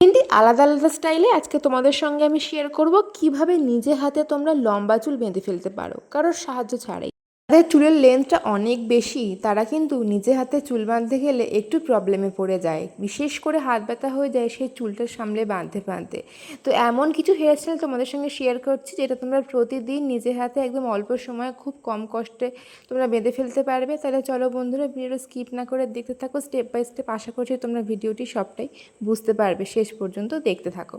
তিনটি আলাদা আলাদা স্টাইলে আজকে তোমাদের সঙ্গে আমি শেয়ার করব কীভাবে নিজে হাতে তোমরা লম্বা চুল বেঁধে ফেলতে পারো। কারোর সাহায্য ছাড়াই। যাদের চুলের লেন্থটা অনেক বেশি, তারা কিন্তু নিজে হাতে চুল বাঁধতে গেলে একটু প্রবলেমে পড়ে যায়। বিশেষ করে হাত ব্যথা হয়ে যায় সেই চুলটা সামলে বাঁধতে বাঁধতে। তো এমন কিছু হেয়ারস্টাইল তোমাদের সঙ্গে শেয়ার করছি যেটা তোমরা প্রতিদিন নিজে হাতে একদম অল্প সময়ে খুব কম কষ্টে তোমরা বেঁধে ফেলতে পারবে। তাহলে চলো বন্ধুরা ভিডিওটা স্কিপ না করে দেখতে থাকো স্টেপ বাই স্টেপ আশা করছি তোমরা ভিডিওটি সবটাই বুঝতে পারবে। শেষ পর্যন্ত দেখতে থাকো।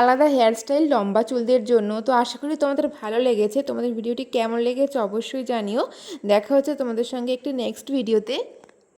আলাদা হেয়ারস্টাইল লম্বা চুলদের জন্য। তো আশা করি তোমাদের ভালো লেগেছে। তোমাদের ভিডিওটি কেমন লেগেছে অবশ্যই জানিও। দেখা হচ্ছে তোমাদের সঙ্গে একটি নেক্সট ভিডিওতে